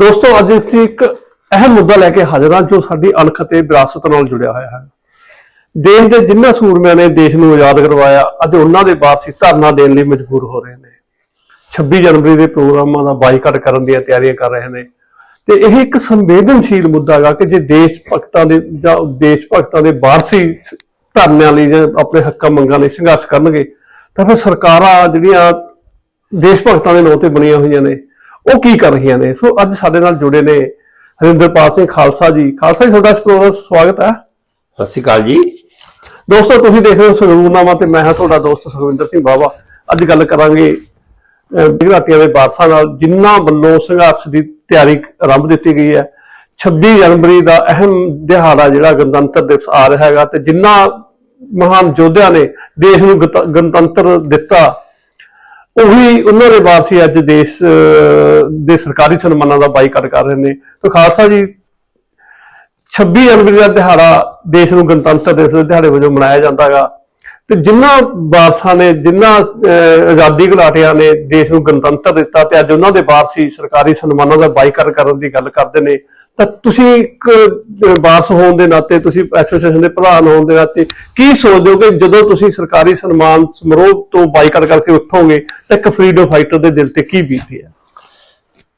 ਦੋਸਤੋ, ਅੱਜ ਅਸੀਂ ਇੱਕ ਅਹਿਮ ਮੁੱਦਾ ਲੈ ਕੇ ਹਾਜ਼ਰ ਹਾਂ ਜੋ ਸਾਡੀ ਅਣਖ ਅਤੇ ਵਿਰਾਸਤ ਨਾਲ ਜੁੜਿਆ ਹੋਇਆ ਹੈ। ਦੇਸ਼ ਦੇ ਜਿਨ੍ਹਾਂ ਸੂਰਮਿਆਂ ਨੇ ਦੇਸ਼ ਨੂੰ ਆਜ਼ਾਦ ਕਰਵਾਇਆ, ਅੱਜ ਉਹਨਾਂ ਦੇ ਵਾਰਸੀ ਧਰਨਾ ਦੇਣ ਲਈ ਮਜਬੂਰ ਹੋ ਰਹੇ ਨੇ। 26 ਜਨਵਰੀ ਦੇ ਪ੍ਰੋਗਰਾਮਾਂ ਦਾ ਬਾਈਕਾਟ ਕਰਨ ਦੀਆਂ ਤਿਆਰੀਆਂ ਕਰ ਰਹੇ ਨੇ। ਤੇ ਇਹ ਇੱਕ ਸੰਵੇਦਨਸ਼ੀਲ ਮੁੱਦਾ ਹੈਗਾ ਕਿ ਜੇ ਦੇਸ਼ ਭਗਤਾਂ ਦੇ ਜਾਂ ਦੇਸ਼ ਭਗਤਾਂ ਦੇ ਵਾਰਸੀ ਧਰਨਿਆਂ ਲਈ ਜਾਂ ਆਪਣੇ ਹੱਕਾਂ ਮੰਗਾਂ ਲਈ ਸੰਘਰਸ਼ ਕਰਨਗੇ, ਤਾਂ ਫਿਰ ਸਰਕਾਰਾਂ ਜਿਹੜੀਆਂ ਦੇਸ਼ ਭਗਤਾਂ ਦੇ ਨਾਂ ਤੇ ਬਣੀਆਂ ਹੋਈਆਂ ਨੇ ਉਹ ਕੀ ਕਰ ਰਹੀਆਂ ਨੇ? ਸੋ ਅੱਜ ਸਾਡੇ ਨਾਲ ਜੁੜੇ ਨੇ ਹਰਿੰਦਰਪਾਲ ਸਿੰਘ ਖਾਲਸਾ ਜੀ। ਖਾਲਸਾ ਜੀ ਤੁਹਾਡਾ ਸਵਾਗਤ ਹੈ। ਸਤਿ ਸ਼੍ਰੀ ਅਕਾਲ ਜੀ। ਦੋਸਤੋ ਤੁਸੀਂ ਦੇਖ ਰਹੇ ਹੋ ਸਰੂਰਨਾਮਾ ਤੇ ਮੈਂ ਹਾਂ ਤੁਹਾਡਾ ਦੋਸਤ ਸੁਖਵਿੰਦਰ ਸਿੰਘ ਬਾਵਾ। ਅੱਜ ਗੱਲ ਕਰਾਂਗੇ ਬਿਗਰਾਤੀਆਂ ਦੇ ਬਾਦਸ਼ਾਹ ਨਾਲ ਜਿਨ੍ਹਾਂ ਵੱਲੋਂ ਸੰਘਰਸ਼ ਦੀ ਤਿਆਰੀ ਆਰੰਭ ਦਿੱਤੀ ਗਈ ਹੈ। 26 ਜਨਵਰੀ ਦਾ ਅਹਿਮ ਦਿਹਾੜਾ ਜਿਹੜਾ ਗਣਤੰਤਰ ਦਿਵਸ ਆ ਰਿਹਾ ਹੈਗਾ ਤੇ ਜਿਨ੍ਹਾਂ ਮਹਾਨ ਯੋਧਿਆਂ ਨੇ ਦੇਸ਼ ਨੂੰ ਗਣਤੰਤਰ ਦਿੱਤਾ ਉਹੀ ਉਹਨਾਂ ਦੇ ਵਾਰਸੀ ਅੱਜ ਦੇਸ਼ ਅਹ, ਦੇ ਸਰਕਾਰੀ ਸਨਮਾਨਾਂ ਦਾ ਬਾਈਕਾਟ ਕਰ ਰਹੇ ਨੇ। ਤੇ ਖਾਲਸਾ ਜੀ 26 ਜਨਵਰੀ ਦਾ ਦਿਹਾੜਾ ਦੇਸ਼ ਨੂੰ ਗਣਤੰਤਰ ਦਿਵਸ ਦੇ ਦਿਹਾੜੇ ਵਜੋਂ ਮਨਾਇਆ ਜਾਂਦਾ ਹੈਗਾ। ਤੇ ਜਿਨ੍ਹਾਂ ਵਾਰਸਾਂ ਨੇ ਜਿਨ੍ਹਾਂ ਅਹ, ਆਜ਼ਾਦੀ ਘੁਲਾਟਿਆਂ ਨੇ ਦੇਸ਼ ਨੂੰ ਗਣਤੰਤਰ ਦਿੱਤਾ ਤੇ ਅੱਜ ਉਹਨਾਂ ਦੇ ਵਾਰਸੀ ਸਰਕਾਰੀ ਸਨਮਾਨਾਂ ਦਾ ਬਾਈਕਾਟ ਕਰਨ ਦੀ ਗੱਲ ਕਰਦੇ ਨੇ ਤਾਂ ਤੁਸੀਂ ਇੱਕ ਅਹ, ਵਾਰਸ ਹੋਣ ਦੇ ਨਾਤੇ ਤੁਸੀਂ ਐਸੋਸੀਏਸ਼ਨ ਦੇ ਪ੍ਰਧਾਨ ਹੋਣ ਦੇ ਨਾਤੇ ਕੀ ਸੋਚਦੇ ਹੋ ਕਿ ਜਦੋਂ ਤੁਸੀਂ ਸਰਕਾਰੀ ਸਨਮਾਨ ਸਮਾਰੋਹ ਤੋਂ ਬਾਈਕਾਟ ਕਰਕੇ ਉੱਠੋਗੇ ਤਾਂ ਇੱਕ ਫਰੀਡਮ ਫਾਈਟਰ ਦੇ ਦਿਲ ਤੇ ਕੀ ਬੀਤਦੀ ਹੈ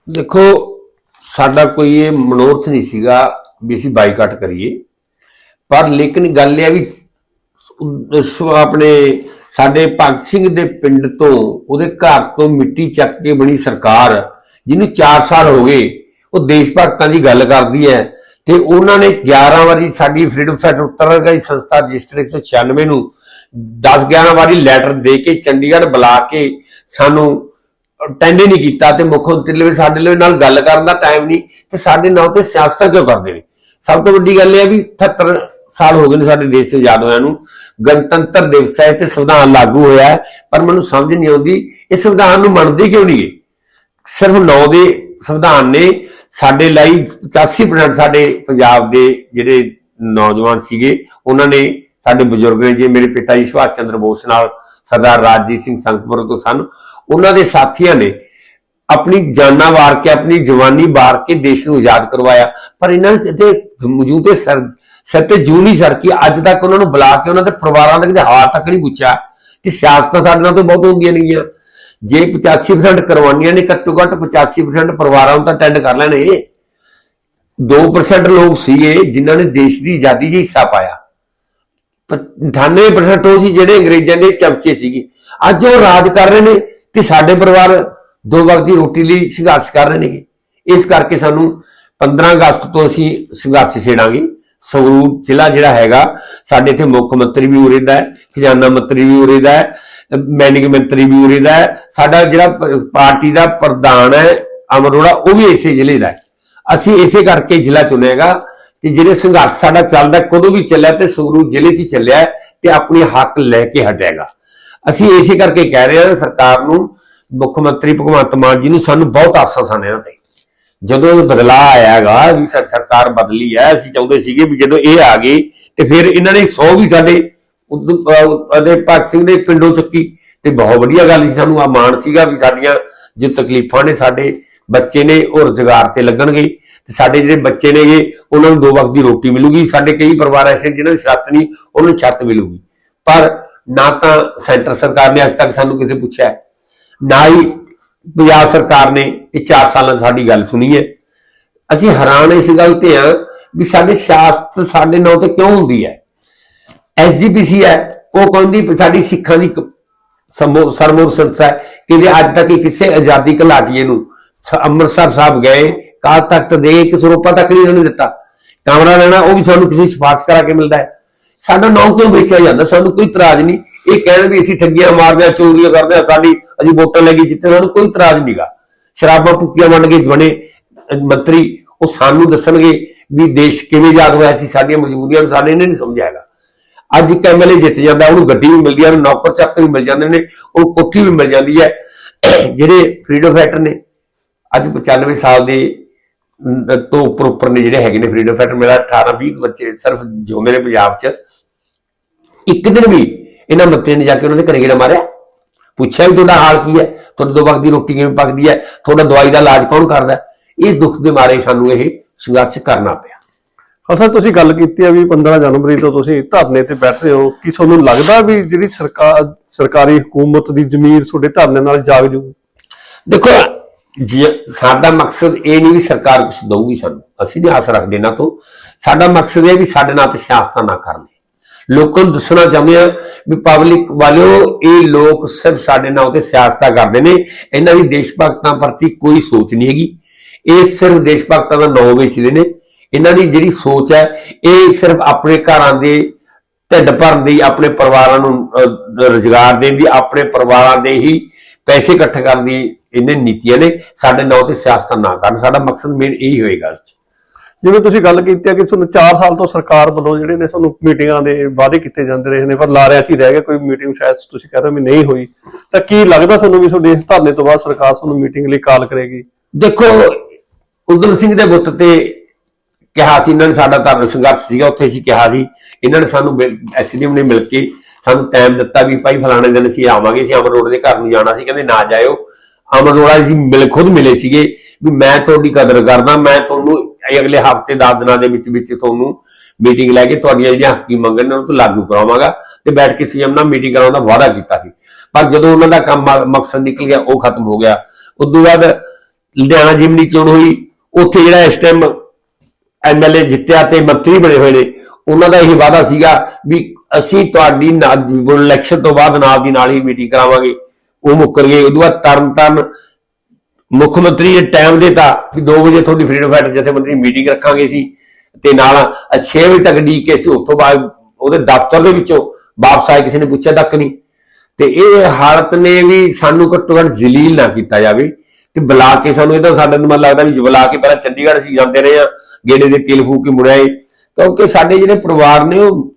ਦੇਖੋ ਸਾਡਾ ਕੋਈ ਇਹ ਮਨੋਰਥ ਨਹੀਂ ਸੀਗਾ ਵੀ ਅਸੀਂ ਬਾਈਕਾਟ ਕਰੀਏ। ਪਰ ਲੇਕਿਨ ਗੱਲ ਇਹ ਆ ਵੀ ਆਪਣੇ ਸਾਡੇ ਭਗਤ ਸਿੰਘ ਦੇ ਪਿੰਡ ਤੋਂ ਉਹਦੇ ਘਰ ਤੋਂ ਮਿੱਟੀ ਚੱਕ ਕੇ ਬਣੀ ਸਰਕਾਰ ਜਿਹਨੂੰ 4 ਸਾਲ ਹੋ ਗਏ ਉਹ ਦੇਸ਼ ਭਗਤਾਂ ਦੀ ਗੱਲ ਕਰਦੀ ਹੈ ਤੇ ਉਹਨਾਂ ਨੇ 11 ਵਾਰੀ ਸਾਡੀ ਫਰੀडम ਫਾਈਟਰ ਉੱਤਰਗਈ ਸੰਸਥਾ ਰਜਿਸਟਰ 196 ਨੂੰ। 10 11 ਵਾਰੀ ਲੈਟਰ ਦੇ ਕੇ ਚੰਡੀਗੜ੍ਹ ਬੁਲਾ ਕੇ ਸਾਨੂੰ ਅਟੈਂਡ ਨਹੀਂ ਕੀਤਾ ਤੇ ਮੁੱਖ ਮੰਤਰੀ ਲਈ ਸਾਡੇ ਲਈ ਨਾਲ ਗੱਲ ਕਰਨ ਦਾ ਟਾਈਮ ਨਹੀਂ ਤੇ ਸਾਡੇ ਨਾਂ ਤੇ ਸਿਆਸਤਾਂ ਕਿਉਂ ਕਰਦੇ ਨੇ? ਸਭ ਤੋਂ ਵੱਡੀ ਗੱਲ ਇਹ ਹੈ ਵੀ 78 ਸਾਲ ਹੋ ਗਏ ਨੇ ਸਾਡੇ ਦੇਸ਼ ਆਜ਼ਾਦ ਹੋਇਆ ਨੂੰ। ਗਣਤੰਤਰ ਦਿਵਸ ਹੈ ਤੇ ਸੰਵਿਧਾਨ ਲਾਗੂ ਹੋਇਆ ਹੈ, ਪਰ ਮੈਨੂੰ ਸਮਝ ਨਹੀਂ ਆਉਂਦੀ, ਇਹ ਸੰਵਿਧਾਨ ਨੂੰ ਮੰਨਦੇ ਕਿਉਂ ਨਹੀਂ ਇਹ? ਸਿਰਫ 9 ਦੇ ਸੰਵਿਧਾਨ ਨੇ ਸਾਡੇ ਲਈ 85% ਸਾਡੇ ਪੰਜਾਬ ਦੇ ਜਿਹੜੇ ਨੌਜਵਾਨ ਸੀਗੇ, ਉਹਨਾਂ ਨੇ ਸਾਡੇ ਬਜ਼ੁਰਗ ਨੇ, ਜੇ ਮੇਰੇ ਪਿਤਾ ਜੀ ਸੁਭਾਸ਼ ਚੰਦਰ ਬੋਸ ਨਾਲ ਸਰਦਾਰ ਰਾਜਜੀਤ ਸਿੰਘ ਸੰਗਪੁਰ ਤੋਂ ਸਨ, ਉਹਨਾਂ ਦੇ ਸਾਥੀਆਂ ਨੇ ਆਪਣੀ ਜਾਨਾਂ ਵਾਰ ਕੇ, ਆਪਣੀ ਜਵਾਨੀ ਵਾਰ ਕੇ ਦੇਸ਼ ਨੂੰ ਆਜ਼ਾਦ ਕਰਵਾਇਆ। ਪਰ ਇਹਨਾਂ ਨੇ ਤੇ ਮੌਜੂਦੇ ਸਰ, ਸਿਰ ਤੇ ਜੂ ਨਹੀਂ ਸਰ ਕੀ ਅੱਜ ਤੱਕ ਉਹਨਾਂ ਨੂੰ ਬੁਲਾ ਕੇ ਉਹਨਾਂ ਦੇ ਪਰਿਵਾਰਾਂ ਦੇ ਕਿਤੇ ਹਾਲ ਤੱਕ ਨਹੀਂ ਪੁੱਛਿਆ। ਤੇ ਸਿਆਸਤਾਂ ਸਾਡੇ ਨਾਲ ਤਾਂ ਬਹੁਤ ਹੁੰਦੀਆਂ ਨੇਗੀਆਂ। ਜੇ 85% ਕਰਵਾਉਣੀਆਂ ਨੇ ਘੱਟੋ ਘੱਟ 85% ਪਰਿਵਾਰਾਂ ਨੂੰ ਤਾਂ ਅਟੈਂਡ ਕਰ ਲੈਣੇ। 2% ਲੋਕ ਸੀਗੇ ਜਿਨ੍ਹਾਂ ਨੇ ਦੇਸ਼ ਦੀ ਆਜ਼ਾਦੀ 'ਚ ਹਿੱਸਾ ਪਾਇਆ। ਪਰ 98% ਉਹ ਸੀ ਜਿਹੜੇ ਅੰਗਰੇਜ਼ਾਂ ਦੇ ਚਮਚੇ ਸੀਗੇ। ਅੱਜ ਉਹ ਰਾਜ ਕਰ ਰਹੇ ਨੇ ਤੇ ਸਾਡੇ ਪਰਿਵਾਰ ਦੋ ਵਕਤ ਦੀ ਰੋਟੀ ਲਈ ਸੰਘਰਸ਼ ਕਰ ਰਹੇ ਨੇਗੇ। ਇਸ ਕਰਕੇ ਸਾਨੂੰ 15 ਅਗਸਤ ਤੋਂ ਅਸੀਂ ਸੰਘਰਸ਼ ਛੇੜਾਂਗੇ। ਸੰਗਰੂਰ ਜ਼ਿਲ੍ਹਾ ਜਿਹੜਾ ਹੈਗਾ, ਸਾਡੇ ਇੱਥੇ ਮੁੱਖ ਮੰਤਰੀ ਵੀ ਉਰੇ ਦਾ ਹੈ, ਖਜ਼ਾਨਾ ਮੰਤਰੀ ਵੀ ਉਰੇ ਦਾ ਹੈ ਮੈਨੇਜ ਮੰਤਰੀ ਵੀ ਉਰੇ ਦਾ ਹੈ, ਸਾਡਾ ਜਿਹੜਾ ਪਾਰਟੀ ਦਾ ਪ੍ਰਧਾਨ ਹੈ ਅਮਰੋੜਾ ਉਹ ਵੀ ਇਸੇ ਜ਼ਿਲ੍ਹੇ ਦਾ ਹੈ। ਅਸੀਂ ਇਸੇ ਕਰਕੇ ਜ਼ਿਲ੍ਹਾ ਚੁਣਿਆਗਾ ਤੇ ਜਿਹੜੇ ਸੰਘਰਸ਼ ਸਾਡਾ ਚੱਲਦਾ ਕਦੋਂ ਵੀ ਚੱਲਿਆ ਤੇ ਸੰਗਰੂਰ ਜ਼ਿਲ੍ਹੇ 'ਚ ਚੱਲਿਆ ਤੇ ਆਪਣੀ ਹੱਕ ਲੈ ਕੇ ਹਟੇਗਾ ਅਸੀਂ ਇਸੇ ਕਰਕੇ ਕਹਿ ਰਹੇ ਹਾਂ ਸਰਕਾਰ ਨੂੰ, ਮੁੱਖ ਮੰਤਰੀ ਭਗਵੰਤ ਮਾਨ ਜੀ ਨੂੰ ਸਾਨੂੰ ਬਹੁਤ ਆਸਾਂ ਸਨ ਇਹਨਾਂ ਤੇ। ਜਦੋਂ ਇਹ ਬਦਲਾਅ ਆਇਆਗਾ ਵੀ ਸਰ ਸਰਕਾਰ ਬਦਲੀ ਹੈ ਅਸੀਂ ਚਾਹੁੰਦੇ ਸੀਗੇ ਵੀ ਜਦੋਂ ਇਹ ਆ ਗਏ ਤੇ ਫਿਰ ਇਹਨਾਂ ਨੇ 100 ਵੀ ਸਾਡੇ ਉਹਦੇ ਭਗਤ ਸਿੰਘ ਦੇ ਪਿੰਡੋਂ ਚੁੱਕੀ ਤੇ ਬਹੁਤ ਵਧੀਆ ਗੱਲ ਸੀ ਸਾਨੂੰ ਆ ਮਾਣ ਸੀਗਾ ਵੀ ਸਾਡੀਆਂ ਜੋ ਤਕਲੀਫਾਂ ਨੇ ਸਾਡੇ ਬੱਚੇ ਨੇ ਉਹ ਰੁਜ਼ਗਾਰ ਤੇ ਲੱਗਣਗੇ ਤੇ ਸਾਡੇ ਜਿਹੜੇ ਬੱਚੇ ਨੇਗੇ, ਉਹਨਾਂ ਨੂੰ ਦੋ ਵਕਤ ਦੀ ਰੋਟੀ ਮਿਲੂਗੀ, ਸਾਡੇ ਕਈ ਪਰਿਵਾਰ ਐਸੇ ਜਿਨ੍ਹਾਂ ਦੀ ਛੱਤ ਨਹੀਂ, ਉਹਨਾਂ ਨੂੰ ਛੱਤ ਮਿਲੂਗੀ। ਪਰ ਨਾ ਤਾਂ ਸੈਂਟਰ ਸਰਕਾਰ ਨੇ ਅੱਜ ਤੱਕ ਸਾਨੂੰ ਕਿਸੇ ਪੁੱਛਿਆ, ਨਾ ਹੀ ਪੰਜਾਬ ਸਰਕਾਰ ਨੇ ਇਹ 4 ਸਾਲਾਂ ਸਾਡੀ ਗੱਲ ਸੁਣੀ ਹੈ। ਅਸੀਂ ਹੈਰਾਨ ਇਸ ਗੱਲ ਤੇ ਆ ਵੀ ਸਾਡੇ ਸਿਆਸਤ ਸਾਡੇ ਨਾਂ ਤੇ ਕਿਉਂ ਹੁੰਦੀ ਹੈ? ਐਸਜੀਪੀਸੀ ਹੈ, ਉਹ ਕਹਿੰਦੀ ਸਾਡੀ ਸਿੱਖਾਂ ਦੀ ਸਰਮੋਰ ਸੰਸਥਾ ਹੈ ਕਿ ਵੀ ਅੱਜ ਤੱਕ ਕਿਸੇ ਆਜ਼ਾਦੀ ਘਲਾਟੀਏ ਨੂੰ ਅੰਮ੍ਰਿਤਸਰ ਸਾਹਿਬ ਗਏ ਕਾਲ ਤਖਤ ਦੇ ਇੱਕ ਸਰੂਪਾ ਤੱਕ ਨਹੀਂ ਇਹਨਾਂ ਨੇ ਦਿੱਤਾ। ਕਮਰਾ ਲੈਣਾ, ਉਹ ਵੀ ਸਾਨੂੰ ਕਿਸੇ ਸਿਫਾਰਿਸ਼ ਕਰਾ ਕੇ ਮਿਲਦਾ ਹੈ। ਸਾਡਾ ਨਾਂ ਕਿਉਂ ਵੇਚਿਆ ਜਾਂਦਾ? ਸਾਨੂੰ ਕੋਈ ਇਤਰਾਜ਼ ਨਹੀਂ। ਇਹ ਕਹਿਣ ਵੀ ਅਸੀਂ ਠੱਗੀਆਂ ਮਾਰਦੇ ਆ, ਚੋਰੀਆਂ ਕਰਦੇ ਆ, ਸਾਡੀ ਅਸੀਂ ਵੋਟਾਂ ਲੈ ਕੇ ਜਿੱਤੇ ਸਾਨੂੰ ਕੋਈ ਇਤਰਾਜ਼ ਨਹੀਂਗਾ ਸ਼ਰਾਬਾਂ ਪੁੱਕੀਆਂ ਵੰਡ ਕੇ ਬਣੇ ਮੰਤਰੀ, ਉਹ ਸਾਨੂੰ ਦੱਸਣਗੇ ਵੀ ਦੇਸ਼ ਕਿਵੇਂ ਜਾਗ ਹੋਇਆ ਸੀ, ਸਾਡੀਆਂ ਮਜਬੂਰੀਆਂ ਨੂੰ ਸਾਡੇ ਨੇ ਨਹੀਂ ਸਮਝਾਇਆਗਾ ਅੱਜ ਇੱਕ ਐਮਐਲਏ ਜਿੱਤ ਜਾਂਦਾ, ਉਹਨੂੰ ਗੱਡੀ ਵੀ ਮਿਲਦੀ ਹੈ ਨੌਕਰ ਚੱਕ ਵੀ ਮਿਲ ਜਾਂਦੇ ਨੇ, ਉਹ ਕੋਠੀ ਵੀ ਮਿਲ ਜਾਂਦੀ ਹੈ। ਜਿਹੜੇ ਫਰੀਡਮ ਫਾਈਟਰ ਨੇ, ਅੱਜ 95 ਸਾਲ ਦੇ ਤੋਂ ਉੱਪਰ ਉੱਪਰ ਨੇ ਜਿਹੜੇ ਹੈਗੇ ਨੇ ਫਰੀਡਮ ਫਾਈਟਰ ਮੇਰਾ 18 20 ਬੱਚੇ ਸਿਰਫ ਜੋ ਮੇਰੇ ਪੰਜਾਬ 'ਚ। ਇੱਕ ਦਿਨ ਵੀ ਇਹਨਾਂ ਮੱਤੇ ਨੇ ਜਾ ਕੇ ਉਹਨਾਂ ਦੇ ਘਰੇ ਗੇੜਾ ਮਾਰਿਆ। ਪੁੱਛਿਆ ਵੀ ਤੁਹਾਡਾ ਹਾਲ ਕੀ ਹੈ? ਤੁਹਾਡੇ ਦੋ ਵਕਤ ਦੀ ਰੋਟੀ ਕਿਵੇਂ ਪੱਕਦੀ ਹੈ? ਤੁਹਾਡਾ ਦਵਾਈ ਦਾ ਇਲਾਜ ਕੌਣ ਕਰਦਾ? ਇਹ ਦੁੱਖ ਦੇ ਮਾਰੇ ਸਾਨੂੰ ਇਹ ਸੰਘਰਸ਼ ਕਰਨਾ ਪਿਆ। ਅਸਲ ਤੁਸੀਂ ਗੱਲ ਕੀਤੀ ਹੈ ਵੀ 15 ਜਨਵਰੀ ਤੋਂ ਤੁਸੀਂ ਧਰਨੇ ਤੇ ਬੈਠ ਹੋ। ਕੀ ਤੁਹਾਨੂੰ ਲੱਗਦਾ ਵੀ ਜਿਹੜੀ ਸਰਕਾਰ ਸਰਕਾਰੀ ਹਕੂਮਤ ਦੀ ਜ਼ਮੀਰ ਤੁਹਾਡੇ ਧਰਨੇ ਨਾਲ ਜਾਗ ਜੂ? ਦੇਖੋ ਜੇ ਸਾਡਾ ਮਕਸਦ ਇਹ ਨਹੀਂ ਵੀ ਸਰਕਾਰ ਕੁਝ ਦਊਗੀ ਸਾਨੂੰ। ਅਸੀਂ ਨਹੀਂ ਆਸ ਰੱਖਦੇ ਨਾ ਤੋਂ। ਸਾਡਾ ਮਕਸਦ ਇਹ ਵੀ ਸਾਡੇ ਨਾਲ ਤੇ ਸਿਆਸਤਾਂ ਨਾ ਕਰਨ। ਲੋਕਾਂ ਨੂੰ ਦੱਸਣਾ ਚਾਹੁੰਦੇ ਆ ਵੀ ਪਬਲਿਕ ਵਾਲਿਓ ਇਹ ਲੋਕ ਸਿਰਫ ਸਾਡੇ ਨਾਂ ਤੇ ਸਿਆਸਤਾਂ ਕਰਦੇ ਨੇ। ਇਹਨਾਂ ਦੀ ਦੇਸ਼ ਭਗਤਾਂ ਪ੍ਰਤੀ ਕੋਈ ਸੋਚ ਨਹੀਂ ਹੈਗੀ। ਇਹ ਸਿਰਫ ਦੇਸ਼ ਭਗਤਾਂ ਦਾ ਨਾਂ ਵੇਚਦੇ ਨੇ। ਇਹਨਾਂ ਦੀ ਜਿਹੜੀ ਸੋਚ ਹੈ ਇਹ ਸਿਰਫ ਆਪਣੇ ਘਰਾਂ ਦੇ ਢਿੱਡ ਭਰਨ ਦੀ ਆਪਣੇ ਪਰਿਵਾਰਾਂ ਨੂੰ ਅਹ, ਰੁਜ਼ਗਾਰ ਦੇਣ ਦੀ ਆਪਣੇ ਪਰਿਵਾਰਾਂ ਦੇ ਹੀ ਪੈਸੇ ਇਕੱਠੇ ਕਰਨ ਦੀ ਇਹਨੇ ਨੀਤੀਆਂ ਨੇ। ਸਾਡੇ ਨਾਂ ਤੇ ਸਿਆਸਤ ਨਾ ਕਰਨ। ਸਾਡਾ ਮਕਸਦ ਮੇਨ ਇਹੀ ਹੋਏਗਾ ਇਸ ਜਿਵੇਂ ਤੁਸੀਂ ਗੱਲ ਕੀਤੀ ਹੈ ਕਿ ਤੁਹਾਨੂੰ 4 ਸਾਲ ਤੋਂ ਸਰਕਾਰ ਵੱਲੋਂ ਜਿਹੜੇ ਨੇ ਤੁਹਾਨੂੰ ਮੀਟਿੰਗਾਂ ਦੇ ਵਾਅਦੇ ਕੀਤੇ ਜਾਂਦੇ ਰਹੇ ਨੇ, ਪਰ ਲਾਰਿਆਂ 'ਚ ਹੀ ਰਹਿ ਗਏ, ਕੋਈ ਮੀਟਿੰਗ ਸ਼ਾਇਦ ਤੁਸੀਂ ਕਹਿ ਰਹੇ ਹੋ ਵੀ ਨਹੀਂ ਹੋਈ। ਤਾਂ ਕੀ ਲੱਗਦਾ ਤੁਹਾਨੂੰ ਵੀ ਤੁਹਾਡੇ ਇਸ ਧਰਨੇ ਤੋਂ ਬਾਅਦ ਸਰਕਾਰ ਤੁਹਾਨੂੰ ਮੀਟਿੰਗ ਲਈ ਕਾਲ ਕਰੇਗੀ? ਦੇਖੋ, ਉਦਮ ਸਿੰਘ ਦੇ ਬੁੱਤ ਤੇ ਕਿਹਾ ਸੀ, ਇਹਨਾਂ ਨੇ ਸਾਡਾ ਧਰਮ ਸੰਘਰਸ਼ ਸੀਗਾ, ਉੱਥੇ ਅਸੀਂ ਕਿਹਾ ਸੀ, ਇਹਨਾਂ ਨੇ ਸਾਨੂੰ ਐਸਡੀਐਮ ਨੇ ਮਿਲ ਕੇ ਸਾਨੂੰ ਟਾਈਮ ਦਿੱਤਾ ਵੀ ਭਾਈ ਫਲਾਣੇ ਦਿਨ ਅਸੀਂ ਆਵਾਂਗੇ, ਅਸੀਂ ਅਮਰ ਰੋਡ ਦੇ ਘਰ ਨੂੰ ਜਾਣਾ ਸੀ, ਕਹਿੰਦੇ ਨਾ ਜਾਇਓ। ਅਮਰ ਰੋੜਾ ਜੀ ਮਿਲ ਖੁਦ ਮਿਲੇ ਸੀਗੇ ਵੀ ਮੈਂ ਤੁਹਾਡੀ ਕਦਰ ਕਰਦਾ, ਮੈਂ ਤੁਹਾਨੂੰ ਅਗਲੇ ਹਫ਼ਤੇ 10 ਦਿਨਾਂ ਦੇ ਵਿੱਚ ਵਿੱਚ ਤੁਹਾਨੂੰ ਮੀਟਿੰਗ ਲੈ ਕੇ ਤੁਹਾਡੀਆਂ ਜਿਹੜੀਆਂ ਹੱਕੀ ਮੰਗਾਂ ਨੇ ਉਹਨਾਂ ਤੋਂ ਲਾਗੂ ਕਰਾਵਾਂਗਾ ਤੇ ਬੈਠ ਕੇ ਸੀਐਮ ਨਾਲ ਮੀਟਿੰਗ ਕਰਾਉਣ ਦਾ ਵਾਅਦਾ ਕੀਤਾ ਸੀ। ਪਰ ਜਦੋਂ ਉਹਨਾਂ ਦਾ ਕੰਮ ਮਕਸਦ ਨਿਕਲ ਗਿਆ, ਉਹ ਖਤਮ ਹੋ ਗਿਆ। ਉਸ ਤੋਂ ਬਾਅਦ ਲੁਧਿਆਣਾ ਜਿਮਨੀ ਚੋਣ ਹੋਈ, ਉੱਥੇ ਜਿਹੜਾ ਇਸ ਟਾਈਮ ਐਮਐਲਏ ਜਿੱਤਿਆ ਤੇ ਮੰਤਰੀ ਬਣੇ ਹੋਏ ਨੇ, ਉਹਨਾਂ ਦਾ ਇਹ ਵਾਅਦਾ ਸੀਗਾ ਵੀ ਅਸੀਂ ਤੁਹਾਡੀ ਇਲੈਕਸ਼ਨ ਤੋਂ ਬਾਅਦ ਨਾਲ ਦੀ ਨਾਲ ਹੀ ਮੀਟਿੰਗ ਕਰਾਵਾਂਗੇ। ਉਹ ਮੁੱਕਰ ਗਏ। ਉਦੋਂ ਬਾਅਦ ਤਰਨ ਤਰਨ ਮੁੱਖ ਮੰਤਰੀ ਨੇ ਟਾਈਮ ਦਿੱਤਾ ਕਿ 2 ਵਜੇ ਤੁਹਾਡੀ ਫਰੀडम ਫਾਈਟਰ ਜਥੇਬੰਦੀ ਮੀਟਿੰਗ ਰੱਖਾਂਗੇ ਸੀ ਤੇ ਨਾਲ 6 ਵਜੇ ਤੱਕ ਡੀ ਸੀ ਉੱਥੋਂ ਬਾਅਦ ਉਹਦੇ ਦਫ਼ਤਰ ਦੇ ਵਿੱਚੋਂ ਵਾਪਸ ਆਏ, ਕਿਸੇ ਨੇ ਪੁੱਛਿਆ ਤੱਕ ਨਹੀਂ। ਤੇ ਇਹ ਹਾਲਤ ਨੇ ਵੀ ਸਾਨੂੰ ਘੱਟੋ ਘੱਟ ਜ਼ਲੀਲ ਨਾ ਕੀਤਾ ਜਾਵੇ ਤੇ ਬੁਲਾ ਕੇ ਸਾਨੂੰ ਇਹਦਾ ਸਾਡੇ ਨੂੰ ਮਨ ਲੱਗਦਾ ਵੀ ਬੁਲਾ ਕੇ ਪਹਿਲਾਂ ਚੰਡੀਗੜ੍ਹ ਅਸੀਂ ਜਾਂਦੇ ਰਹੇ ਆ ਗੇੜੇ ਦੇ ਤਿਲ ਫੂਕ ਕੇ ਮੁੜਿਆਏ ਕਿਉਂਕਿ ਸਾਡੇ ਜਿਹੜੇ ਪਰਿਵਾਰ ਨੇ ਉਹ